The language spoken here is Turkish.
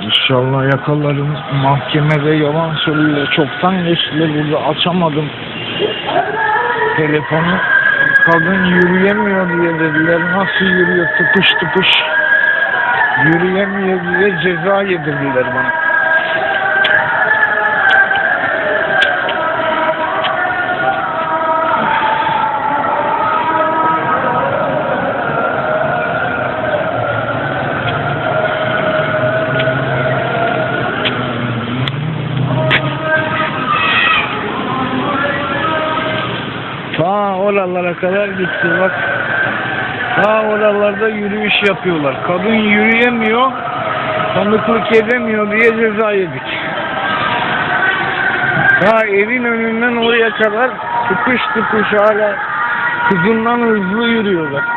İnşallah yakalarım. Mahkemede yalan söylüyor. Çoktan geçti burada açamadım. Telefonu kadın yürüyemiyor diye dediler. Nasıl yürüyor tıpış tıpış. Yürüyemiyor diye ceza yedirdiler bana. Ta oralara kadar gitti bak. Ta oralarda yürüyüş yapıyorlar. Kadın yürüyemiyor, tanıklık edemiyor diye ceza yedik. Ta evin önünden oraya kadar tıpış tıpış hala kızından hızlı yürüyorlar.